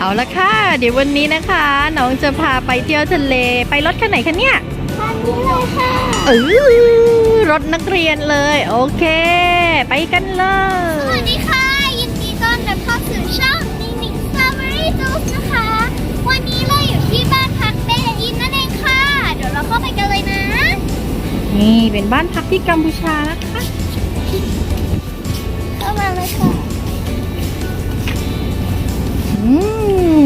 เอาละค่ะ เดี๋ยววันนี้นะคะ น้องจะพาไปเที่ยวทะเลไปรถคันไหนคะเนี่ยทางนี้เลยค่ะเออรถนักเรียนเลย โอเค ไปกันเลสยวัสดีค่ะ ยินดีต้อนรับเข้าสู่ช่องนินิสตรอเบอรี่จูสนะคะ วันนี้เราอยู่ที่บ้านพักเบลอินนั่นเองค่ะ เดี๋ยวเราเข้าไปกันเลยนะ นี่เป็นบ้านพักที่กัมพูชานะคะเข้ามาเลยค่ะ อื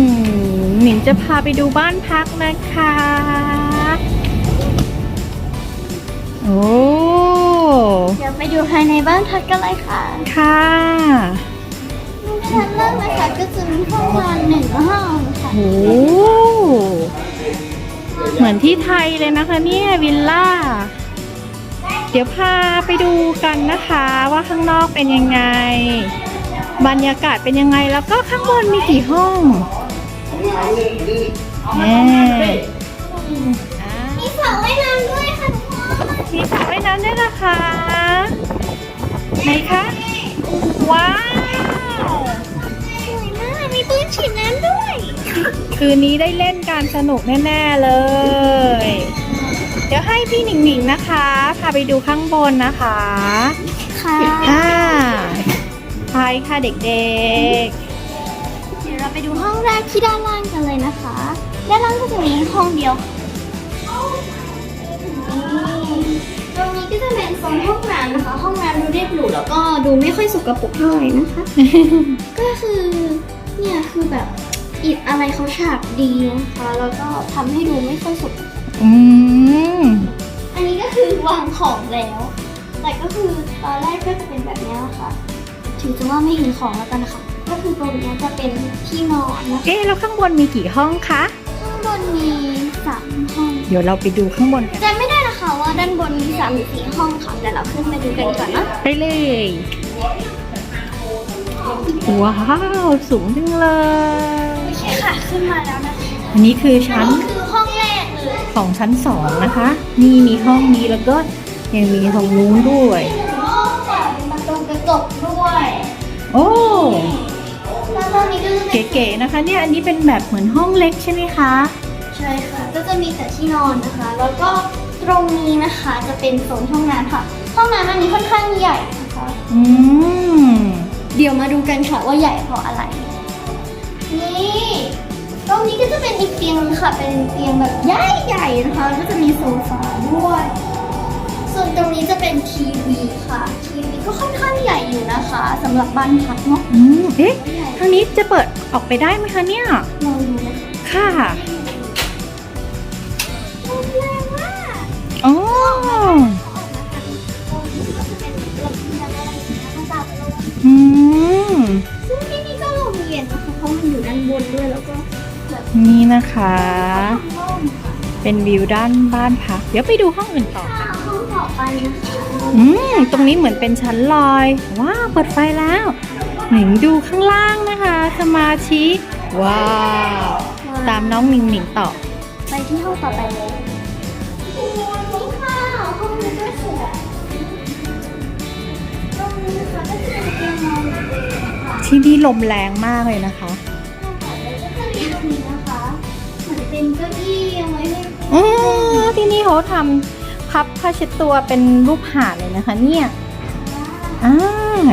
มหนิงจะพาไปดูบ้านพักนะคะ โอ้เดี๋ยวไปดูภายในบ้านพักกันเลยค่ะ ค่ะชั้นแรกนะคะก็จะมีห้องนอนหนึ่งห้องค่ะโอ้เหมือนที่ไทยเลยนะคะเนี่ยวิลล่า เดี๋ยวพาไปดูกันนะคะว่าข้างนอกเป็นยังไง บรรยากาศเป็นยังไงแล้วก็ข้างบนมีกี่ห้องแน่อ่ามีสระว่ายน้ำด้วยค่ะทุกคนมีสระว่ายน้ำด้วยนะคะไหนคะว้าวสวยมากมีปืนฉีดน้ำด้วย คืนนี้ได้เล่นการสนุกแน่ๆเลย เดี๋ยวให้พี่หนิงหนิงนะคะพาไปดูข้างบนนะคะ ค่ะ อ่าไปค่ะเด็กเดี๋ยวเราไปดูห้องแรกที่ด้านล่างกันเลยนะคะ ด้านล่างก็จะมีห้องเดียวนี่ตรงนี้ก็จะเป็นโซนห้องน้ำนะคะ ห้องน้ำดูเรียบหรูแล้วก็ดูไม่ค่อยสกปรกเท่าไหร่นะคะๆก็คือเนี่ยคือแบบอิฐอะไรเขาฉาบดีนะคะ แล้วก็ทำให้ดูไม่ค่อยสกปรกอืมอันนี้ก็คือวางของแล้ว แต่ก็คือตอนแรกก็จะเป็นแบบนี้นะคะ ถือจะว่าไม่เห็นของแล้วกันนะคะก็คือตรงนี้จะเป็นที่นอนนะคะเอ๊ะแล้วข้างบนมีกี่ห้องคะ ข้างบนมีสามห้องเดี๋ยวเราไปดูข้างบนกันจำไม่ได้นะคะว่าด้านบนมีสามหรือสี่ห้องค่ะแต่เราขึ้นไปดูกันก่อนนะไปเลยว้าวสูงจังเลยโอเคค่ะขึ้นมาแล้วนะคะอันนี้คือชั้นนี่คือห้องแรกเลยของชั้นสองนะคะ นี่มีห้องนี้แล้วก็ยังมีห้องนู้นด้วย โอ้แล้วตอนนี้ก็จะเป็นเก๋ๆนะคะ เนี่ยอันนี้เป็นแบบเหมือนห้องเล็กใช่ไหมคะ ใช่ค่ะ ก็จะมีแต่ที่นอนนะคะ แล้วก็ตรงนี้นะคะจะเป็นโซนห้องน้ำค่ะ ห้องน้ำอันนี้ค่อนข้างใหญ่นะคะอืมเดี๋ยวมาดูกันค่ะว่าใหญ่เพราะอะไร นี่ตรงนี้ก็จะเป็นอีกเตียงนึงค่ะ เป็นเตียงแบบใหญ่ๆนะคะ ก็จะมีโซฟาด้วย ส่วนตรงนี้จะเป็นทีวีค่ะ ทีวีก็ค่อนข้างใหญ่อยู่นะคะสำหรับบ้านพักเนาะอืมเอ๊ะใหญ่ทางนี้จะเปิดออกไปได้ไหมคะเนี่ย ลองดูนะคะค่ะลมแรงมากอ๋ออืม ซึ่งที่นี่ก็ลมเย็นนะคะเพราะมันอยู่ด้านบนด้วยแล้วก็แบบนี่นะคะร่มค่ะ เป็นวิวด้านบ้านพัก เดี๋ยวไปดูห้องอื่นต่อค่ะห้องต่อ ไปนะคะอืม ตรงนี้เหมือนเป็นชั้นลอย ว้าว เปิดไฟแล้วหนิงดูข้างล่างนะคะ สมาชิก ว้าว ตามน้องหนิงหนิงต่อ ไปที่ห้องต่อไปเลยโอ้ยนี่ค่ะห้องนี้ก็สวยตรงนี้นะคะก็จะเป็นเตียงนอนค่ะที่นี่ลมแรงมากเลยนะคะ แล้วก็จะมีตรงนี้นะคะ เหมือนเป็นเก้าอี้เอาไว้ให้อ๋อที่นี่เขาทำ พับผ้าเช็ดตัวเป็นรูปหาดเลยนะคะเนี่ยอ่า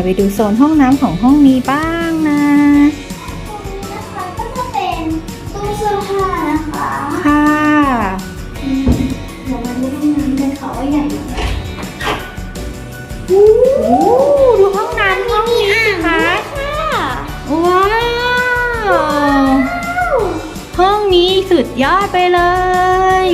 ไปดูโซนห้องน้ำของห้องนี้บ้างนะตรงนี้นะคะก็จะเป็นตู้เสื้อผ้านะคะค่ะอืมเดี๋ยวมาดูห้องน้ำกันค่ะว่าใหญ่ไหมโอ้ดูห้องน้ำห้องนี้สิคะค่ะว้าวห้องนี้สุดยอดไปเลย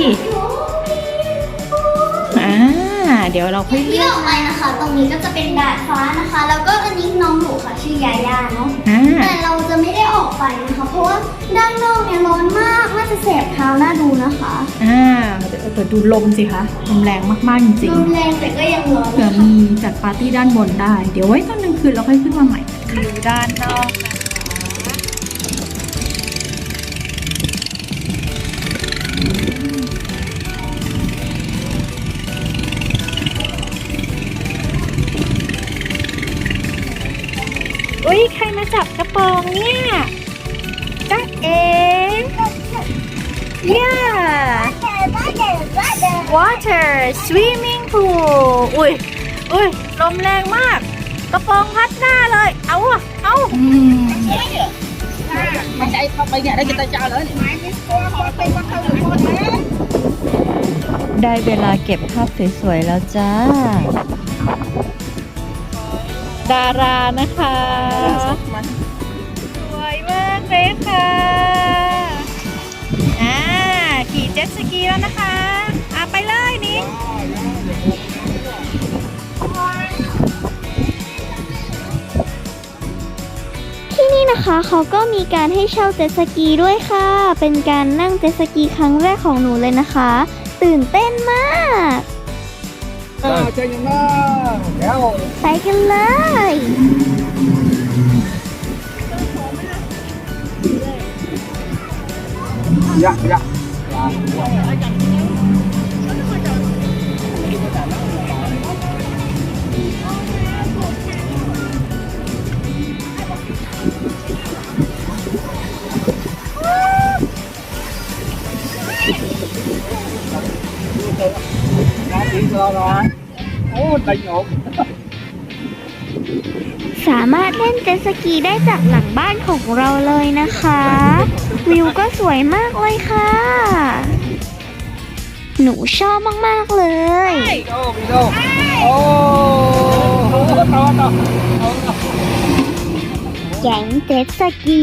เดี๋ยวเราค่อยที่เลือกออกไปนะคะ ตรงนี้ก็จะเป็นดาดฟ้านะคะ แล้วก็อันนี้น้องหนูค่ะชื่อยาย่าเนาะอ่าแต่เราจะไม่ได้ออกไปนะคะ เพราะว่าด้านนอกเนี่ยร้อนมากน่าจะแสบเท้าน่าดูนะคะอ่าเดี๋ยวเดี๋ยวดูลมสิคะลมแรงมากๆจริงลมแรงแต่ก็ยังร้อนๆเผื่อมีจัดปาร์ตี้ด้านบนได้ เดี๋ยวไว้ตอนกลางคืนเราค่อยขึ้นมาใหม่นะคะดูด้านนอก อุ้ยใครมาจับกระโปรงเนี่ยจ้าเอ yeah water swimming pool อุ้ยอุ้ยลมแรงมาก กระโปรงพัดหน้าเลย เอาอะเอา Mình chạy không bây giờ đây người ta cho nữa ได้เวลาเก็บภาพสวยๆแล้วจ้า ดารานะคะสวยมากเลยค่ะอ่าขี่เจ็ตสกีแล้วนะคะอะไปเลยนิ้งที่นี่นะคะเขาก็มีการให้เช่าเจ็ตสกีด้วยค่ะ เป็นการนั่งเจ็ตสกีครั้งแรกของหนูเลยนะคะ ตื่นเต้นมาก ใจเย็นมาแล้วไปกันเลยยะยะ อ้ตายหงสามารถเล่นเจ็ตสกีได้จากหลังบ้านของเราเลยนะคะ วิวก็สวยมากเลยค่ะ หนูชอบมาก ๆ เลย đi đâu đi đâu ô to to แก๊งเจ็ตสกี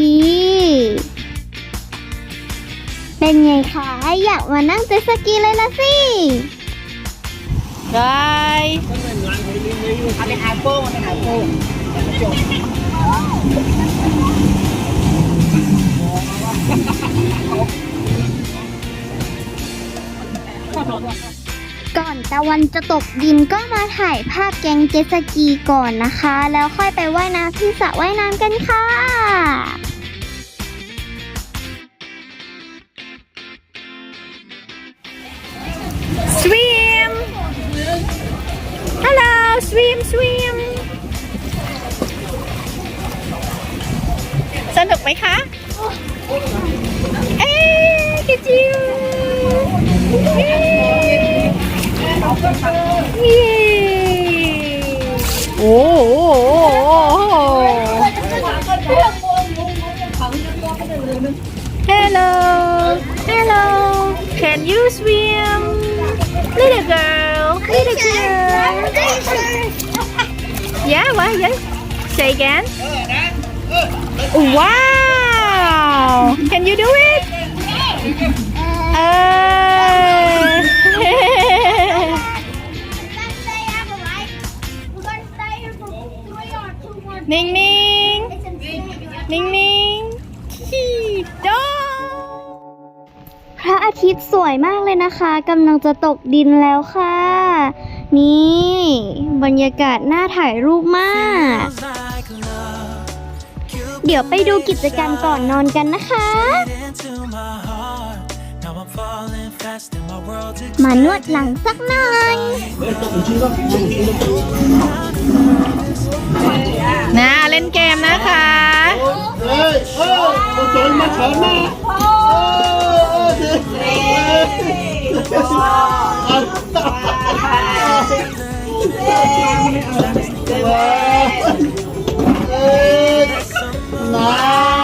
เป็นไงคะ อยากมานั่งเจ็ตสกีเลยละสิ ได้ anh đi hai phương anh đi hai phương ก่อนตะวันจะตกดินก็มาถ่ายภาพแกงเจสกีก่อนนะคะ แล้วค่อยไปว่ายน้ำที่สระว่ายน้ำกันค่ะ swim swim สนุกไหมคะ เอ๊ะกิจิวเย้เย้โอ้โห Hello Hello Can you swim Little girl Little girl Yeah what yeah Say again Wow Can you do it Uh, นิ่งนิ่งนิ่งนิ่งขี่โดพระอาทิตย์สวยมากเลยนะคะกำลังจะตกดินแล้วค่ะ นี่ บรรยากาศน่าถ่ายรูปมาก เดี๋ยวไปดูกิจกรรมก่อนนอนกันนะคะ มานวดหลังสักหน่อยนะเล่นเกมนะคะ Ê, ơ, con trốn mà trốn mà. Ê, này. เ Wow!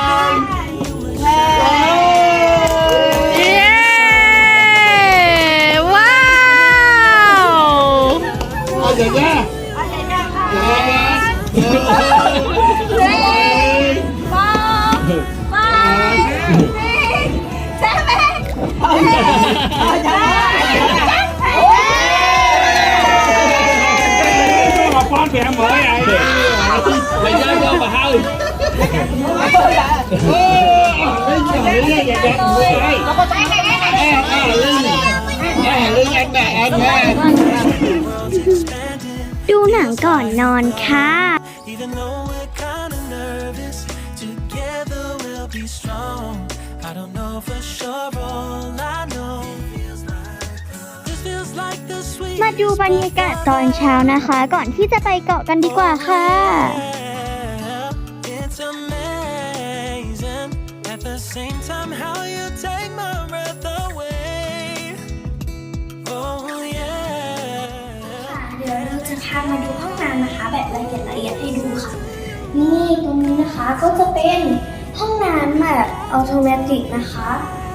ไปหาหมอไอ้ไปย่างเราไปห้าเลยเออไม่ใช่ไม่ใช่อย่าอย่าไม่ใช่แอบแอบลื่นแอบลื่นแอบแอบแอบดูหนังก่อนนอนค่ะ Even though we're kinda nervous, together we'll be strong. I don't know for sure, all I know. มาดูบรรยากาศตอนเช้านะคะ ก่อนที่จะไปเกาะกันดีกว่าค่ะ ค่ะเดี๋ยวเราจะพามาดูห้องน้ำนะคะ แบบละเอียดละเอียดให้ดูค่ะ นี่ตรงนี้นะคะก็จะเป็นห้องน้ำแบบอัตโนมัตินะคะ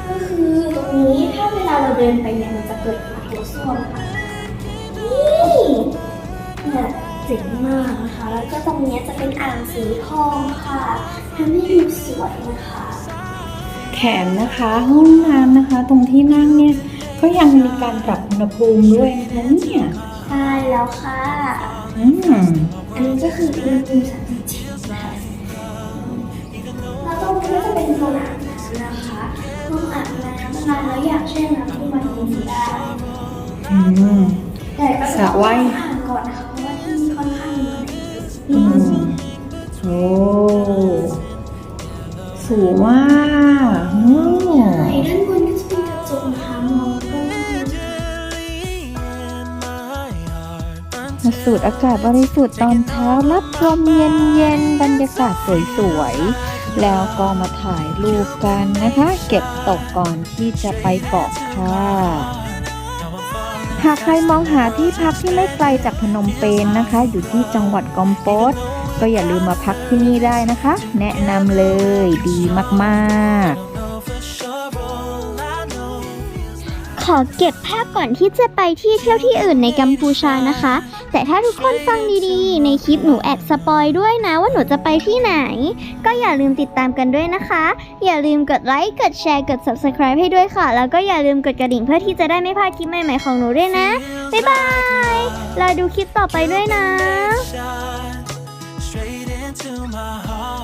ก็คือตรงนี้ถ้าเวลาเราเดินไปเนี่ยมันจะเกิด ส้วมค่ะนี่เนี่ยเจ๋งมากนะคะ แล้วก็ตรงเนี้ยจะเป็นอ่างสีทองค่ะทำให้ดูสวยนะคะแถมนะคะห้องน้ำนะคะ ตรงที่นั่งเนี่ยก็ยังมีการปรับอุณหภูมิด้วยนะคะเนี่ยใช่แล้วค่ะอืมอันนี้ก็คืออุณหภูมิสามสิบเจ็ดนะคะแล้วตรงนี้ก็จะเป็นห้องอาบน้ำนะคะห้องอาบน้ำเวลาเราอยากแช่น้ำที่มันมีได้อื ม แต่ก็สระว่าย อ่านก่อนนะคะเพราะว่าที่นี่ค่อนข้างมีอืมโอ้สูงมากโอ้ด้านบนก็จะเป็นกระจกนะคะมองก็มาสูดอากาศบริสุทธิ์ตอนเช้ารับลมเย็นๆบรรยากาศสวยๆ แล้วก็มาถ่ายรูปกันนะคะ เก็บตกก่อนที่จะไปเกาะค่ะ หากใครมองหาที่พักที่ไม่ไกลจากพนมเปญนะคะ อยู่ที่จังหวัดกอมโปสก็อย่าลืมมาพักที่นี่ได้นะคะ แนะนำเลยดีมากๆ ขอเก็บภาพก่อนที่จะไปที่เที่ยวที่อื่นในกัมพูชานะคะ แต่ถ้าทุกคนฟังดีๆ ในคลิปหนูแอบสปอยด้วยนะว่าหนูจะไปที่ไหน ก็อย่าลืมติดตามกันด้วยนะคะ อย่าลืมกดไลค์ กดแชร์ กด subscribe ให้ด้วยค่ะ แล้วก็อย่าลืมกดกระดิ่งเพื่อที่จะได้ไม่พลาดคลิปใหม่ๆของหนูด้วยนะ บ๊ายบายรอดูคลิปต่อไปด้วยนะ Straight into my heart.